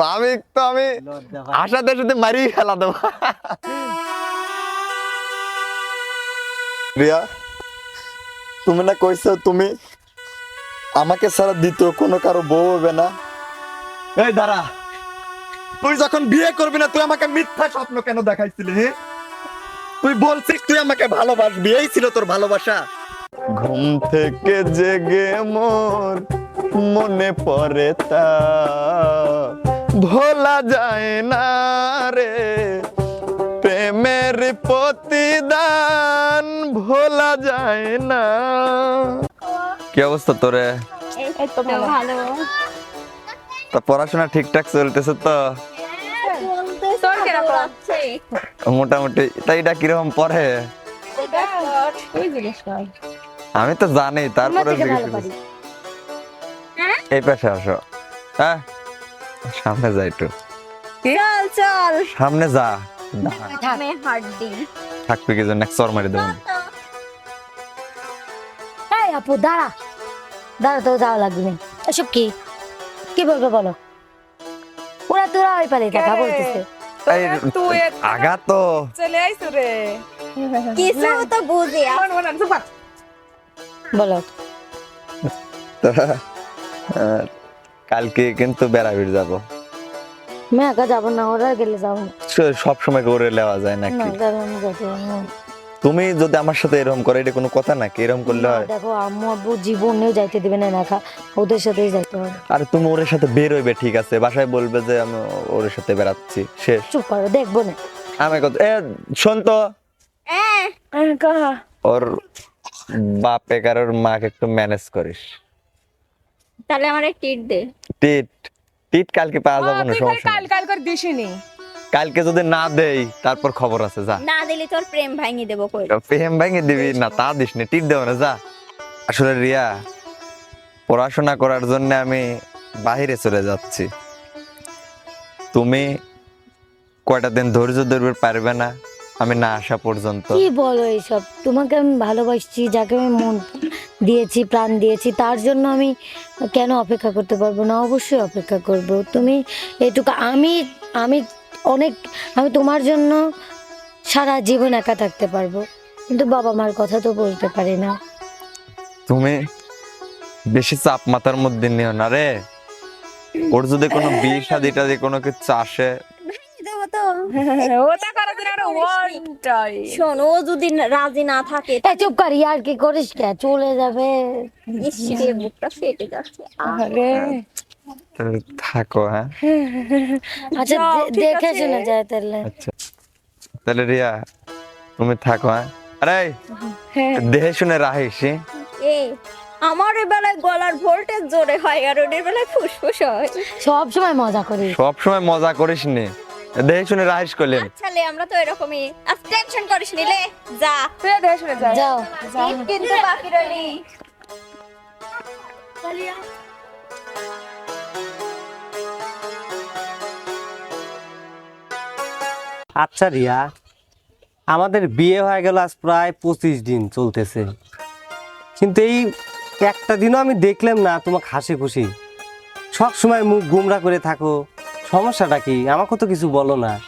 ভাবি তো আমি আশাতে সাথে মারি ফেলা দেবো। রিয়া তুমি না কইছো তুমি আমাকে ছাড়া দ্বিতীয় কোনো কারও বউ হবে না? এই দাঁড়া। তুই যখন বিয়ে করবি না তুই আমাকে মিথ্যা স্বপ্ন কেন দেখাইছিলি হে? তুই বলছিস তুই আমাকে ভালোবাসবি এই ছিল তোর ভালোবাসা। ঘুম থেকে জেগে মোর মনে পড়ে তা। ভোলা যায় না রে। প্রেমের প্রতিদান ভোলা যায় না। কি অবস্থা তোরে? তো ভালো। তা পড়াশোনা ঠিকঠাক চলতেছে তো? মোটামুটি। তাই এটা কীরকম পড়ে? আমি তো জানি তারপরে জিজ্ঞেস। পারি। এই পাশে আসো। হ্যাঁ? সামনে যা একটু। চল চল। সামনে যা। হাড্ডি। থাকবি কি জন্য? চর মারি দেবো। এই আপু দাঁড়া। দাঁড়া তো যাওয়া লাগবে এসব কি? কি বলবে বলো? ওরা তোরা ওই থাকা বলতেছে। আগা তো। চলে আইস রে। কিছু তো বুঝি। সুপার বলো। কালকে কিন্তু বেড়াবিড় যাব। আমি একা যাব না ওরা গেলে যাব। সব সময় করে নেওয়া যায় না নাকি যেতে তুমি যদি আমার সাথে এরকম করে এটা কোনো কথা নাকি? এরকম করলে হয়? দেখো আম্মু আব্বু জীবনেও যাইতে দিবে না একা ওদের সাথেই যাইতে হবে। আর তুমি ওর সাথে বের হইবে ঠিক আছে। বাসায় বলবে যে আমি ওর সাথে বেড়াচ্ছি শেষ। চুপ করো দেখব না। আমি কত এ শোন তো। ওর বাপে কারোর মাকে একটু ম্যানেজ করিস। তাহলে আমার টিট দে। টিট টিট কালকে পাওয়া যাবে না সমস্যা কাল কাল করে দিসিনি। কালকে যদি না দেই তারপর খবর আছে যা। না দিলে তোর প্রেম ভাঙি দেবো কই? প্রেম ভেঙে দিবি না তা দিস না টিট দেবো না যা। আসলে রিয়া পড়াশোনা করার জন্য আমি বাহিরে চলে যাচ্ছি। তুমি কয়টা দিন ধৈর্য ধরবে পারবে না আমি না আসা পর্যন্ত। কি বলো এইসব? তোমাকে আমি ভালোবাসছি যাকে আমি মন দিয়েছি প্রাণ দিয়েছি তার জন্য আমি কেন অপেক্ষা করতে পারব না? অবশ্যই অপেক্ষা করব। তুমি এটুকু আমি আমি অনেক আমি তোমার জন্য সারা জীবন একা থাকতে পারব। কিন্তু বাবা মার কথা তো বলতে পারি না। তুমি বেশি চাপ মাথার মধ্যে নিও না রে। ওর যদি কোনো বিয়ে শাদি টাদি কোনো কিছু আসে ভাঙি শোন ও যদি রাজি না থাকে চুপ কর আর কি করিস কে? চলে যাবে। বুকটা ফেটে যাচ্ছে। আরে। থাকো হ্যাঁ? আচ্ছা দেখে শুনে যায় তাহলে। আচ্ছা। তাহলে রিয়া তুমি থাকো হ্যাঁ? আরে হ্যাঁ। দেহে শুনে রাহিস? এ আমার এ বেলায় গলার ভোল্টেজ জোরে হয় আর ওদের বেলায় ফুসফুস হয়। সব সময় মজা করিস। সব সময় মজা করিস নি। দেহে শুনে রাহিস করলেন আচ্ছা লে আমরা তো এরকমই। আর টেনশন করিস নিলে যা। তুই দেখে শুনে যা। যাও। কিন্তু বাকি রইলি। আচ্ছা রিয়া আমাদের বিয়ে হয়ে গেল আজ প্রায় পঁচিশ দিন চলতেছে। কিন্তু এই একটা দিনও আমি দেখলাম না তোমাকে হাসি খুশি। সব সময় মুখ গুমরা করে থাকো। সমস্যাটা কি? আমাকে তো কিছু বলো না।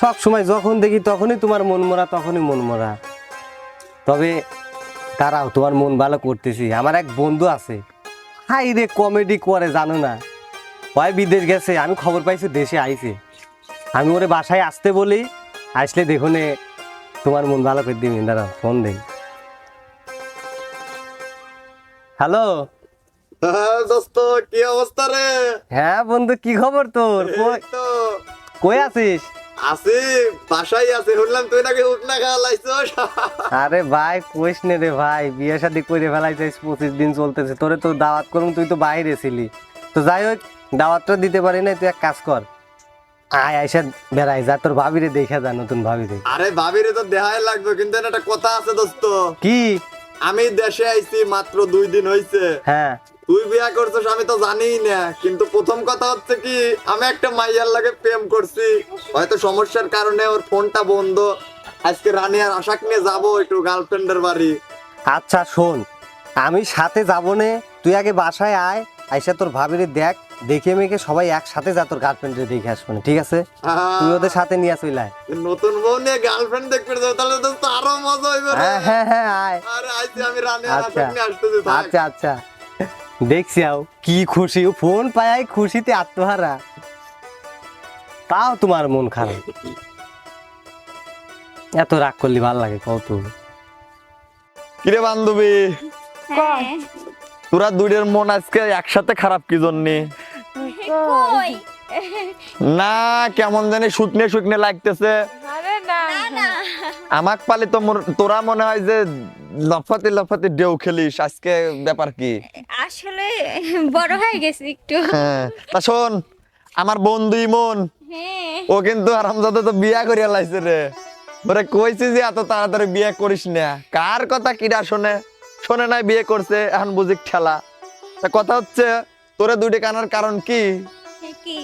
সব সময় যখন দেখি তখনই তোমার মন মরা, তখনই মন মরা। তবে দাঁড়াও, তোমার মন ভালো করতেছি। আমার এক বন্ধু আছে। হাই রে, কমেডি করে, জানো না। হয় বিদেশ গেছে, আমি খবর পাইছি, দেশে আইছে। আমি ওরে বাসায় আসতে বলি, আসলে দেখুনে তোমার মন ভালো করে দিবি দাঁড়া ফোন দেই। হ্যালো হ্যাঁ দোস্ত কি অবস্থা রে? হ্যাঁ বন্ধু কি খবর তোর? কই- আছিস? আছি বাসায় আছে শুনলাম তুই নাকি উঠনা খাওয়া লাইছস। আরে ভাই কইস নে রে ভাই বিয়ে শাদি করে ফেলাইছিস পঁচিশ দিন চলতেছে। তোরে তো দাওয়াত করুম তুই তো বাইরে ছিলি। তো যাই হোক দাওয়াতটা দিতে পারি না তুই এক কাজ কর। আয় আইসা বেড়াই যা তোর ভাবিরে দেখা যা নতুন ভাবিরে। আরে ভাবিরে তো দেখাই লাগবে কিন্তু একটা কথা আছে দোস্ত। কি? আমি দেশে আইছি মাত্র দুই দিন হইছে। হ্যাঁ। তুই বিয়া করছিস আমি তো জানিই না। কিন্তু প্রথম কথা হচ্ছে কি আমি একটা মাইয়ার লাগে প্রেম করছি। হয়তো সমস্যার কারণে ওর ফোনটা বন্ধ। আজকে রানী আর আশাক নিয়ে যাব একটু গার্লফ্রেন্ডের বাড়ি। আচ্ছা শোন আমি সাথে যাব নে। তুই আগে বাসায় আয় আইসা তোর ভাবিরে দেখ। দেখে মেখে সবাই একসাথে যা তোর গার্লফ্রেন্ডে দেখে আসবে না, ঠিক আছে? তুই ওদের সাথে নিয়ে আসবি লাই নতুন বউ নিয়ে গার্লফ্রেন্ড দেখবে তাহলে তো আরও মজা হইবে হ্যাঁ হ্যাঁ হ্যাঁ আয়। আরে আইছি আমি রানে আচ্ছা। আসতে আসতেছি। আচ্ছা আচ্ছা। দেখছি আও কি খুশি। ও ফোন পায় খুশিতে আত্মহারা। তাও তোমার মন খারাপ। এত রাগ করলি ভালো লাগে কত কিরে বান্ধবী? হ্যাঁ। তোরা দুইটার মন আজকে একসাথে খারাপ কি জন্য? কই? না কেমন জানি শুকনে শুকনে লাগতেছে। আরে না না না। আমাক পালি তো তোরা মনে হয় যে লফাতে লফাতে ডেউ খেলিস আজকে ব্যাপার কি? আসলে বড় হয়ে গেছে একটু। হ্যাঁ তা শোন আমার বন্ধু ইমন হ্যাঁ। ও কিন্তু আরামজাদা তো বিয়া করিয়া লাইছে রে। ওরে কইছি যে এত তাড়াতাড়ি বিয়ে করিস না। কার কথা কিরা শোনে? শোনে নাই বিয়ে করছে এখন বুঝি খেলা তা কথা হচ্ছে তোরে দুইটি কানার কারণ কি? কি?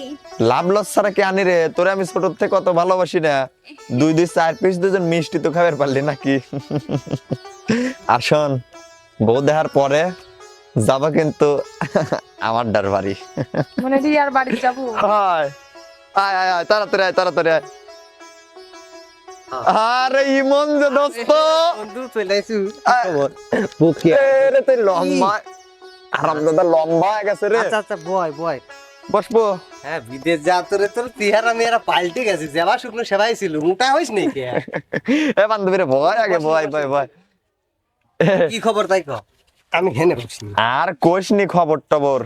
লাভ লস ছাড়া কি আনি রে? তোরে আমি ছোট থেকে কত ভালোবাসি না? দুই দুই চার পিস দুজন মিষ্টি তো খাবার পারলি নাকি? আর শোন বউ দেখার পরে যাবা কিন্তু আমার ডার বাড়ি। মানে রিয়ার বাড়ি যাব। হায়। আয় আয় আয় তাড়াতাড়ি আয় তাড়াতাড়ি আয়। আরে ইমন যে দোস্ত। বন্ধু চলে আইছু এ রে তুই লম্বা আরাম দাদা লম্বা গেছে রে। আচ্ছা আচ্ছা বয় বয়। বসবো। হ্যাঁ বিদেশ যা তোরে তোর চেহারা মেয়েরা পাল্টে গেছে যেবা শুকনো সেবাই ছিল মোটা হইস নেই কে? এ বান্ধবী রে ভয় আগে ভয় ভয় ভয় কি খবর তাই ক? আমি হেনে বসছি। আর কোষ নি খবর টবর।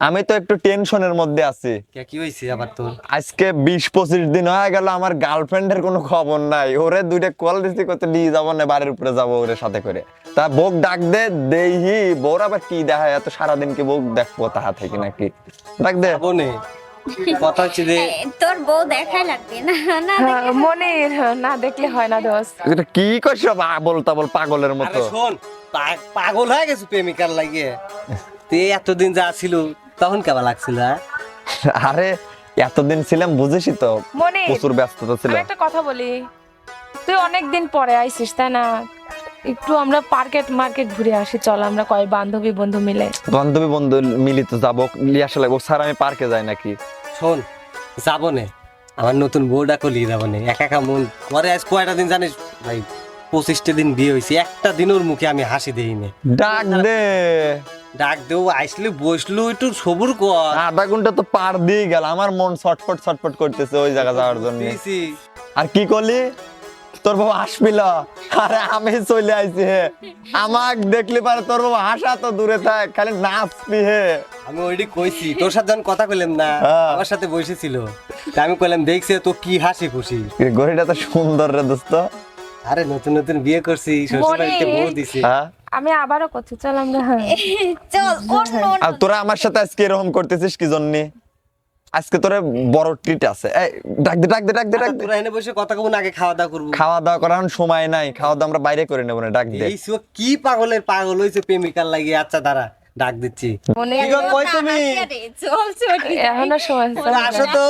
আমি তো একটু টেনশনের মধ্যে আছি। কি হইছে আবার তোর? আজকে বিশ পঁচিশ দিন হয়ে গেল আমার গার্লফ্রেন্ডের কোনো খবর নাই। ওরে দুইটা কল দিছি করতে নিয়ে যাব না বাড়ির উপরে যাব ওরে সাথে করে। তা বউক ডাক দে দেহি বউর আবার কি দেখায় এত সারাদিন কি বউক দেখব তাহা থেকে নাকি? ডাক দে। বনে কথা হচ্ছে যে তোর বউ দেখাই লাগবে না না হ্যাঁ, না। দেখলে হয় না দোস্ত। এটা কি আবল তাবল পাগলের মতো? শোন পাগল হয়ে গেছে প্রেমিকার লাগিয়ে। তুই এতদিন যা ছিল তখন কেমন লাগছিল হ্যাঁ? আরে এতদিন ছিলাম বুঝেছি তো। মনির প্রচুর ব্যস্ততা ছিল। একটা কথা বলি। তুই অনেক দিন পরে আইসিস তাই না? একটু আমরা পার্কেট মার্কেট ঘুরে আসি চল আমরা কয় বান্ধবী বন্ধু মিলে। বান্ধবী বন্ধু মিলিত যাব নিয়ে আসা লাগবো। স্যার আমি পার্কে যাই নাকি? শোন যাব নে। আমার নতুন বউটা কলি যাব নে। একা একা মন পরে আজ কয়টা দিন জানিস? ভাই পঁচিশটা দিন বিয়ে হয়েছে একটা দিন ওর মুখে আমি হাসি দেই নে ডাক দে। ডাক দেও আইসলি বসলু একটু সবুর কর। আধা ঘণ্টা তো পার দিয়ে গেল আমার মন ছটফট ছটফট করতেছে ওই জায়গা যাওয়ার জন্য। আর কি করলি? তোর বাবা আরে আমি চলে আইছি হে। আমাক দেখলি পারে তোর বাবা হাসা তো দূরে থাক খালি নাচবি হে। আমি ওইটি কইছি তোর সাথে যখন কথা কইলাম না হ্যাঁ। আমার সাথে বসেছিল। তা আমি কইলাম দেখছি তো কি হাসি খুশি। ঘড়িটা তো সুন্দর রে দোস্ত। আরে নতুন নতুন বিয়ে করছি শ্বশুরবাড়িতে। বউ দিছি। হ্যাঁ? আমি আবারও করছি চল আমরা হ্যাঁ। চল আর তোরা আমার সাথে আজকে এরকম করতেছিস কি জন্য? আজকে তোরা বড় ট্রিট আছে। এই ডাক দে ডাক দে ডাক দে ডাক দে। তোরা এনে বসে কথা কব আগে খাওয়া দাওয়া করব। খাওয়া দাওয়া করার সময় নাই খাওয়া দাওয়া আমরা বাইরে করে নেব না ডাক দে। এই সো কি পাগলের পাগল হইছে প্রেমিকার লাগিয়ে আচ্ছা দাঁড়া ডাক দিচ্ছি। মনির কি কই তুমি? চল চল। এখনও সময় আছে, আসো তো।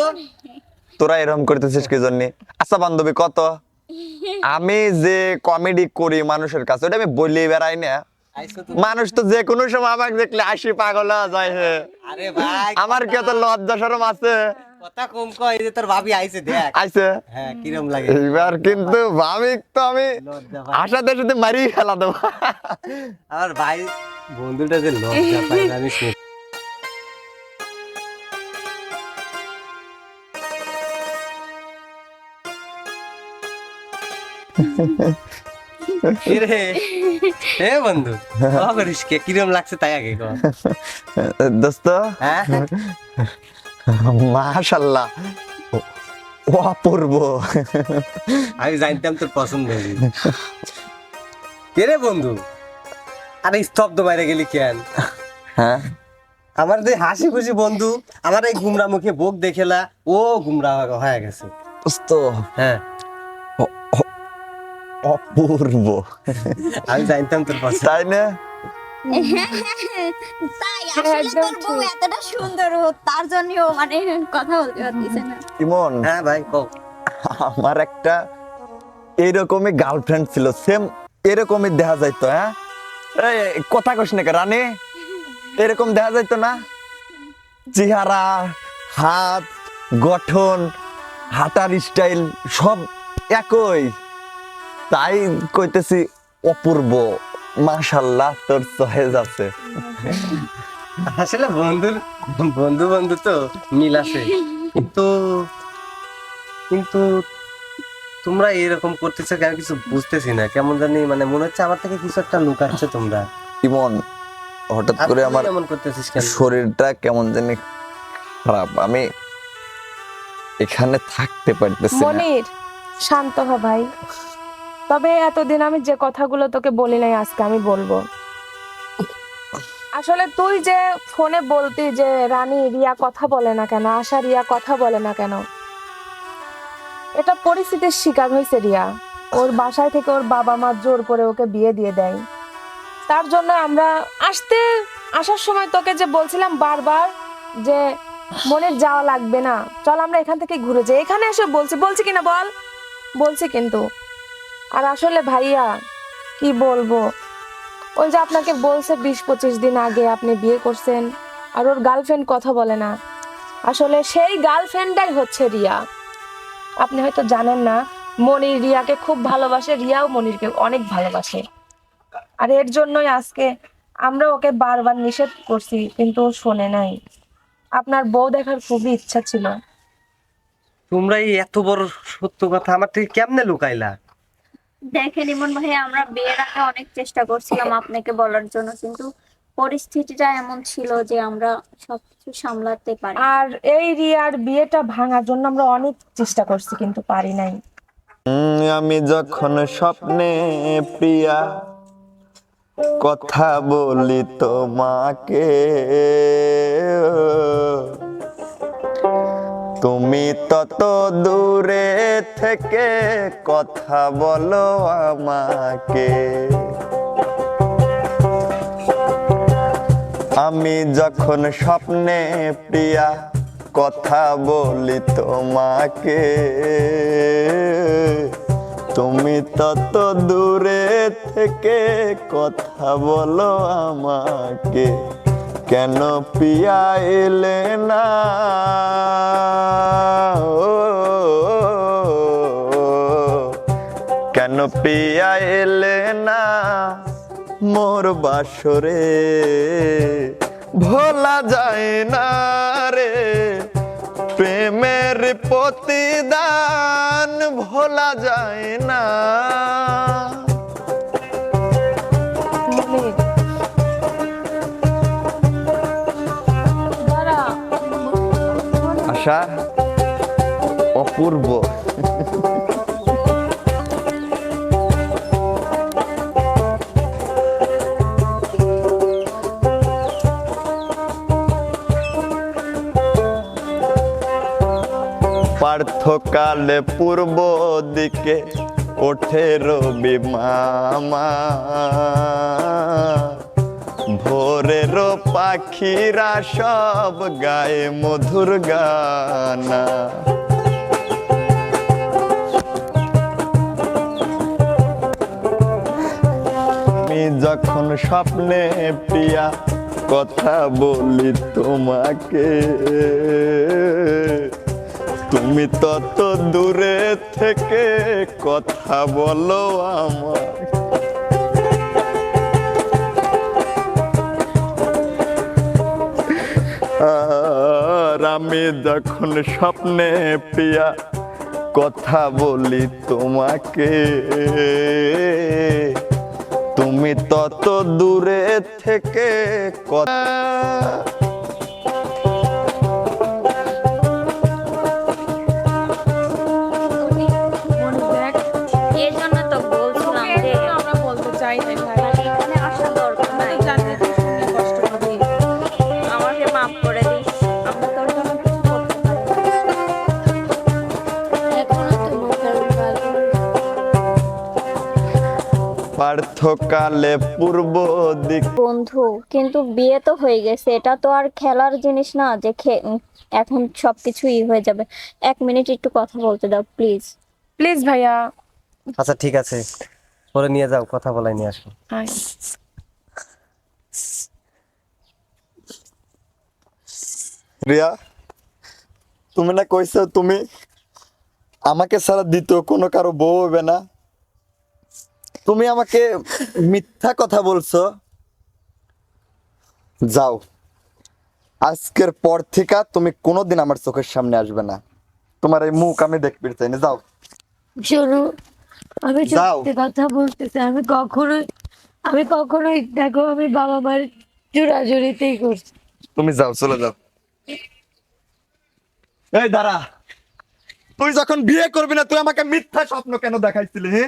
তোরা এরকম করতেছিস কি জন্য? আচ্ছা বান্ধবী কত? আমি যে কমেডি করি মানুষের কাছে ওটা আমি বলি বেড়াই না। মানুষ তো যে কোনো সময় আমাকে দেখলে আসি পাগল যায় হে। আরে ভাই আমার কি এত লজ্জা সরম আছে? কথা কম কয় এই যে তোর ভাবি আইছে দেখ। আইছে? হ্যাঁ কিরম লাগে। এইবার কিন্তু ভাবি তো আমি আশাতে সাথে মারি ফেলা দেবো। আমার ভাই বন্ধুটা যে লজ্জা পাই জানিস এ বন্ধু করিস কে কিরম লাগছে তাই আগে দোস্ত মাশাল্লাহ অপূর্ব আমি জানতাম তোর পছন্দ কে রে বন্ধু আরে স্তব্ধ বাইরে গেলি কেন হ্যাঁ আমার যে হাসি খুশি বন্ধু আমার এই গুমরা মুখে বোক দেখেলা ও গুমরা হয়ে গেছে দোস্ত হ্যাঁ অপূর্ব। আমি জানতাম তোর পছন্দ তাই না? তাই আসলে তোর বউ এতটা সুন্দর তার জন্যও মানে কথা বলতে পারতেছে না। ইমন? হ্যাঁ ভাই কও। আমার একটা এইরকমই গার্লফ্রেন্ড ছিল সেম এরকমই দেখা যাইতো হ্যাঁ? এই কথা কস রানী? এরকম দেখা যাইতো না? চেহারা হাত গঠন হাঁটার স্টাইল সব একই। তাই কইতেছি অপূর্ব। মাশাল্লাহ তোর চয়েস আছে। আসলে বন্ধুর বন্ধু বন্ধু তো মিল আছে। কিন্তু কিন্তু তোমরা এরকম করতেছো কেন কিছু বুঝতেছি না। কেমন জানি মানে মনে হচ্ছে আমার থেকে কিছু একটা লুকাচ্ছে তোমরা। ইমন হঠাৎ করে আমার এমন করতেছিস কেন? শরীরটা কেমন জানি খারাপ। আমি এখানে থাকতে পারতেছি না। মনির শান্ত হ ভাই। তবে এতদিন আমি যে কথাগুলো তোকে বলি নাই, আজকে আমি বলব। আসলে তুই যে ফোনে বলতি যে রানী রিয়া কথা বলে না কেন, আশা রিয়া কথা বলে না কেন, এটা পরিস্থিতির শিকার হয়েছে রিয়া। ওর বাসায় থেকে ওর বাবা মা জোর করে ওকে বিয়ে দিয়ে দেয়। তার জন্য আমরা আসতে, আসার সময় তোকে যে বলছিলাম বারবার যে মনের যাওয়া লাগবে না, চল আমরা এখান থেকে ঘুরে যাই। এখানে এসে বলছি বলছি কিনা বল? বলছি কিন্তু। আর আসলে ভাইয়া, কি বলব? ওই যে আপনাকে বলছে বিশ পঁচিশ দিন আগে আপনি বিয়ে করছেন, আর ওর গার্লফ্রেন্ড কথা বলে না। আসলে সেই গার্লফ্রেন্ডটাই হচ্ছে রিয়া। আপনি হয়তো জানেন না, মনির রিয়াকে খুব ভালোবাসে, রিয়াও মনিরকে অনেক ভালোবাসে। আর এর জন্যই আজকে আমরা ওকে বারবার নিষেধ করছি, কিন্তু ও শোনে নাই। আপনার বউ দেখার খুবই ইচ্ছা ছিল। তোমরা এই এত বড় সত্য কথা আমার থেকে কেমনে লুকাইলা? দেখেন ইমন ভাই আমরা বিয়ের আগে অনেক চেষ্টা করছিলাম আপনাকে বলার জন্য কিন্তু পরিস্থিতিটা এমন ছিল যে আমরা সবকিছু সামলাতে পারি আর এই রিয়ার বিয়েটা ভাঙার জন্য আমরা অনেক চেষ্টা করছি কিন্তু পারি নাই। উম, আমি যখন স্বপ্নে প্রিয়া কথা বলি তোমাকে তুমি তত দূরে থেকে কথা বলো আমাকে। আমি যখন স্বপ্নে প্রিয়া কথা বলি তোমাকে, তুমি তত দূরে থেকে কথা বলো আমাকে। কেন পিয়া এলে না কেন পিয়া এলে না? মোর বাসরে ভোলা যায় না রে। প্রেমের প্রতিদান ভোলা যায় না। আশা অপূর্ব। পার্থকালে পূর্ব দিকে ওঠে রবি মামা। ভোরের পাখিরা সব গায়ে মধুর গানা। আমি যখন স্বপ্নে প্রিয়া কথা বলি তোমাকে, তুমি তত দূরে থেকে কথা বলো আমার আর আমি যখন স্বপ্নে পিয়া কথা বলি তোমাকে তুমি তত দূরে থেকে কথা পার্থকালে পূর্ব দিক। বন্ধু কিন্তু বিয়ে তো হয়ে গেছে। এটা তো আর খেলার জিনিস না যে এখন সবকিছুই হয়ে যাবে। এক মিনিট একটু কথা বলতে দাও প্লিজ। প্লিজ ভাইয়া। আচ্ছা ঠিক আছে। পরে নিয়ে যাও কথা বলাই নিয়ে আসো। রিয়া তুমি না কইছো তুমি আমাকে ছাড়া দ্বিতীয় কোনো কারও বউ হবে না? তুমি আমাকে মিথ্যা কথা বলছো। যাও। আজকের পর থেকে তুমি কোনোদিন আমার চোখের সামনে আসবে না। তোমার এই মুখ আমি দেখতে চাই না যাও। শোনো আমি। সত্যি কথা বলতেছি আমি কখনোই আমি কখনোই দেখো আমি বাবা মার জোরাজুরিতেই করছি। তুমি যাও চলে যাও। এই দাঁড়া তুই যখন বিয়ে করবি না তুই আমাকে মিথ্যা স্বপ্ন কেন দেখাইছিলি হে?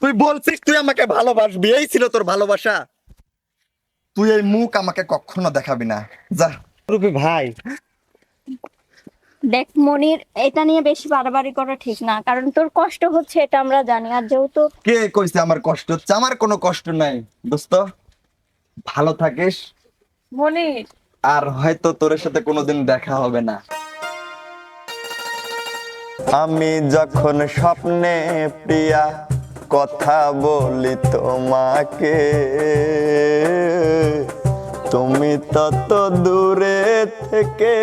তুই বলছিস তুই আমাকে ভালোবাসবি এই ছিল তোর ভালোবাসা। তুই এই মুখ আমাকে কখনো দেখাবি না। যা। রূপে ভাই। দেখ মনির এটা নিয়ে বেশি বাড়াবাড়ি করা ঠিক না কারণ তোর কষ্ট হচ্ছে এটা আমরা জানি। আর যেহেতু কে কইছে আমার কষ্ট হচ্ছে? আমার কোনো কষ্ট নাই দোস্ত। ভালো থাকিস। মনির। আর হয়তো তোর সাথে কোনোদিন দেখা হবে না। আমি যখন স্বপ্নে প্রিয়া কথা বলি তোমাকে। তুমি তত দূরে থেকে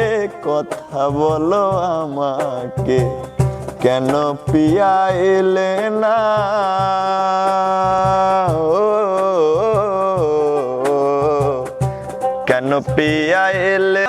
কথা বলো আমাকে। কেন পিয়া এলে না? কেন পিয়া এলে